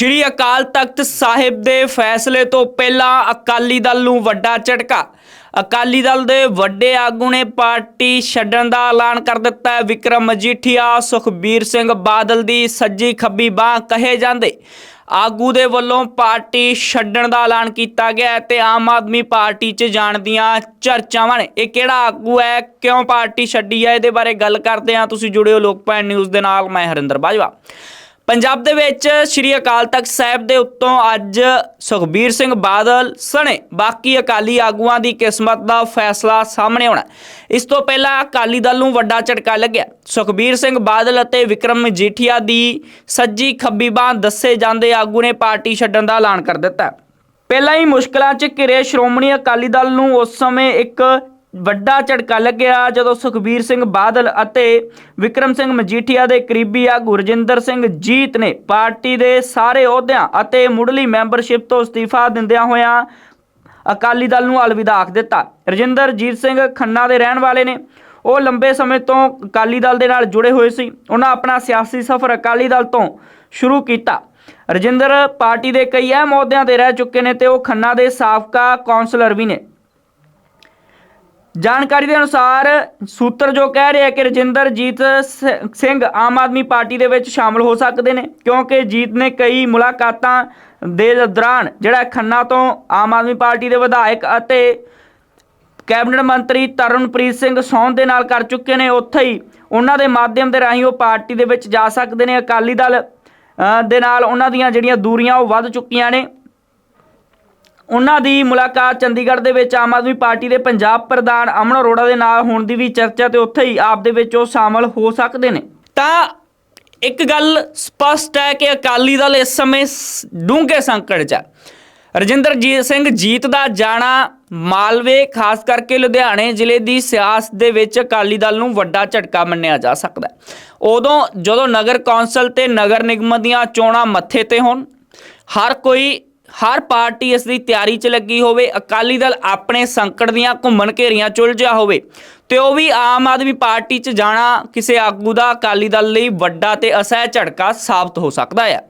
ਸ਼੍ਰੀ ਅਕਾਲ ਤਖਤ ਸਾਹਿਬ ਦੇ ਫੈਸਲੇ ਤੋਂ ਪਹਿਲਾਂ ਅਕਾਲੀ ਦਲ ਨੂੰ ਵੱਡਾ ਝਟਕਾ। ਅਕਾਲੀ ਦਲ ਦੇ ਵੱਡੇ ਆਗੂ ਨੇ ਪਾਰਟੀ ਛੱਡਣ ਦਾ ਐਲਾਨ ਕਰ ਦਿੱਤਾ ਹੈ। ਵਿਕਰਮ ਮਜੀਠੀਆ, ਸੁਖਬੀਰ ਸਿੰਘ ਬਾਦਲ ਦੀ ਸੱਜੀ ਖੱਬੀ ਬਾਹ ਕਹੇ ਜਾਂਦੇ। ਆਗੂ ਦੇ ਵੱਲੋਂ ਪਾਰਟੀ ਛੱਡਣ ਦਾ ਐਲਾਨ ਕੀਤਾ ਗਿਆ ਹੈ ਤੇ ਆਮ ਆਦਮੀ ਪਾਰਟੀ 'ਚ ਜਾਣ ਦੀਆਂ ਚਰਚਾਵਾਂ ਨੇ। ਇਹ ਕਿਹੜਾ ਆਗੂ ਹੈ? ਕਿਉਂ ਪਾਰਟੀ ਛੱਡੀ ਹੈ? ਇਹਦੇ ਬਾਰੇ ਗੱਲ ਕਰਦੇ ਹਾਂ। ਤੁਸੀਂ ਜੁੜਿਓ ਲੋਕਪਾਲ ਨਿਊਜ਼ ਦੇ ਨਾਲ, ਮੈਂ ਹਰਿੰਦਰ ਬਾਜਵਾ। ਪੰਜਾਬ ਦੇ ਵਿੱਚ ਸ੍ਰੀ ਅਕਾਲ ਤਖਤ ਸਾਹਿਬ ਦੇ ਉੱਤੋਂ ਅੱਜ ਸੁਖਬੀਰ ਸਿੰਘ ਬਾਦਲ ਸਣੇ। ਬਾਕੀ ਅਕਾਲੀ ਆਗੂਆਂ ਦੀ ਕਿਸਮਤ ਦਾ ਫੈਸਲਾ ਸਾਹਮਣੇ ਆਉਣਾ ਇਸ ਤੋਂ ਪਹਿਲਾਂ ਅਕਾਲੀ ਦਲ ਨੂੰ ਵੱਡਾ ਝਟਕਾ ਲੱਗਿਆ। ਸੁਖਬੀਰ ਸਿੰਘ ਬਾਦਲ ਅਤੇ ਵਿਕਰਮ ਮਜੀਠੀਆ ਦੀ ਸੱਜੀ ਖੱਬੀ ਬਾਹ ਦੱਸੇ ਜਾਂਦੇ ਆਗੂ ਨੇ ਪਾਰਟੀ ਛੱਡਣ ਦਾ ਐਲਾਨ ਕਰ ਦਿੱਤਾ। ਪਹਿਲਾਂ ਹੀ ਮੁਸ਼ਕਲਾਂ 'ਚ ਘਿਰੇ ਸ਼੍ਰੋਮਣੀ ਅਕਾਲੀ ਦਲ ਨੂੰ ਉਸ ਸਮੇਂ ਇੱਕ ਵੱਡਾ ਝਟਕਾ ਲੱਗਿਆ ਜਦੋਂ ਸੁਖਬੀਰ ਸਿੰਘ ਬਾਦਲ ਅਤੇ ਵਿਕਰਮ ਸਿੰਘ ਮਜੀਠੀਆ ਦੇ ਕਰੀਬੀ ਆਗੂ ਰਜਿੰਦਰ ਸਿੰਘ ਜੀਤ ਨੇ ਪਾਰਟੀ ਦੇ ਸਾਰੇ ਅਹੁਦਿਆਂ ਅਤੇ ਮੁੱਢਲੀ ਮੈਂਬਰਸ਼ਿਪ ਤੋਂ ਅਸਤੀਫਾ ਦਿੰਦਿਆਂ ਹੋਇਆਂ ਅਕਾਲੀ ਦਲ ਨੂੰ ਅਲਵਿਦਾ ਆਖ ਦਿੱਤਾ। ਰਜਿੰਦਰਜੀਤ ਸਿੰਘ ਖੰਨਾ ਦੇ ਰਹਿਣ ਵਾਲੇ ਨੇ। ਉਹ ਲੰਬੇ ਸਮੇਂ ਤੋਂ ਅਕਾਲੀ ਦਲ ਦੇ ਨਾਲ ਜੁੜੇ ਹੋਏ ਸੀ। ਉਹਨਾਂ ਆਪਣਾ ਸਿਆਸੀ ਸਫ਼ਰ ਅਕਾਲੀ ਦਲ ਤੋਂ ਸ਼ੁਰੂ ਕੀਤਾ। ਰਜਿੰਦਰ ਪਾਰਟੀ ਦੇ ਕਈ ਅਹਿਮ ਅਹੁਦਿਆਂ ਤੇ ਰਹਿ ਚੁੱਕੇ ਨੇ ਤੇ ਉਹ ਖੰਨਾ ਦੇ ਸਾਬਕਾ ਕੌਂਸਲਰ ਵੀ ਨੇ। ਜਾਣਕਾਰੀ ਦੇ ਅਨੁਸਾਰ ਸੂਤਰ ਜੋ ਕਹਿ ਰਿਹਾ ਕਿ ਰਜਿੰਦਰਜੀਤ ਸ- ਸਿੰਘ ਆਮ ਆਦਮੀ ਪਾਰਟੀ ਦੇ ਵਿੱਚ ਸ਼ਾਮਲ ਹੋ ਸਕਦੇ ਨੇ, ਕਿਉਂਕਿ ਜੀਤ ਨੇ ਕਈ ਮੁਲਾਕਾਤਾਂ ਦੇ ਦੌਰਾਨ ਜਿਹੜਾ ਖੰਨਾ ਤੋਂ ਆਮ ਆਦਮੀ ਪਾਰਟੀ ਦੇ ਵਿਧਾਇਕ ਅਤੇ ਕੈਬਨਿਟ ਮੰਤਰੀ ਤਰਨਪ੍ਰੀਤ ਸਿੰਘ ਸੌਨ ਦੇ ਨਾਲ ਕਰ ਚੁੱਕੇ ਨੇ, ਉੱਥੇ ਹੀ ਉਹਨਾਂ ਦੇ ਮਾਧਿਅਮ ਦੇ ਰਾਹੀਂ ਉਹ ਪਾਰਟੀ ਦੇ ਵਿੱਚ ਜਾ ਸਕਦੇ ਨੇ। ਅਕਾਲੀ ਦਲ ਦੇ ਨਾਲ ਉਹਨਾਂ ਦੀਆਂ ਜਿਹੜੀਆਂ ਦੂਰੀਆਂ ਉਹ ਵੱਧ ਚੁੱਕੀਆਂ ਨੇ। ਉਹਨਾਂ ਦੀ ਮੁਲਾਕਾਤ ਚੰਡੀਗੜ੍ਹ ਦੇ ਵਿੱਚ ਆਮ ਆਦਮੀ ਪਾਰਟੀ ਦੇ ਪੰਜਾਬ ਪ੍ਰਧਾਨ ਅਮਨ ਅਰੋੜਾ ਦੇ ਨਾਲ ਹੋਣ ਦੀ ਵੀ ਚਰਚਾ ਤੇ ਉੱਥੇ ਹੀ ਆਪ ਦੇ ਵਿੱਚ ਉਹ ਸ਼ਾਮਲ ਹੋ ਸਕਦੇ ਨੇ। ਤਾਂ ਇੱਕ ਗੱਲ ਸਪਸ਼ਟ ਹੈ ਕਿ ਅਕਾਲੀ ਦਲ ਇਸ ਸਮੇਂ ਡੂੰਘੇ ਸੰਕਟ 'ਚ ਹੈ ਰਜਿੰਦਰ ਰਜਿੰਦਰਜੀਤ ਸਿੰਘ ਜੀਤ ਦਾ ਜਾਣਾ ਮਾਲਵੇ, ਖਾਸ ਕਰਕੇ ਲੁਧਿਆਣੇ ਜ਼ਿਲ੍ਹੇ ਦੀ ਸਿਆਸਤ ਦੇ ਵਿੱਚ ਅਕਾਲੀ ਦਲ ਨੂੰ ਵੱਡਾ ਝਟਕਾ ਮੰਨਿਆ ਜਾ ਸਕਦਾ ਉਦੋਂ ਜਦੋਂ ਨਗਰ ਕੌਂਸਲ ਤੇ ਨਗਰ ਨਿਗਮ ਦੀਆਂ ਚੋਣਾਂ ਮੱਥੇ ਤੇ ਹੋਣ, ਹਰ ਕੋਈ ਹਰ ਪਾਰਟੀ ਇਸ ਦੀ ਤਿਆਰੀ 'ਚ ਲੱਗੀ ਹੋਵੇ, ਅਕਾਲੀ ਦਲ ਆਪਣੇ ਸੰਕਟ ਦੀਆਂ ਘੁੰਮਣ ਘੇਰੀਆਂ ਚੁਲਝਿਆ ਹੋਵੇ, ਤੇ ਉਹ ਵੀ ਆਮ ਆਦਮੀ ਪਾਰਟੀ 'ਚ ਜਾਣਾ ਕਿਸੇ ਆਗੂ ਦਾ ਅਕਾਲੀ ਦਲ ਲਈ ਵੱਡਾ ਤੇ ਅਸਹਿ ਝਟਕਾ ਸਾਬਤ ਹੋ ਸਕਦਾ ਹੈ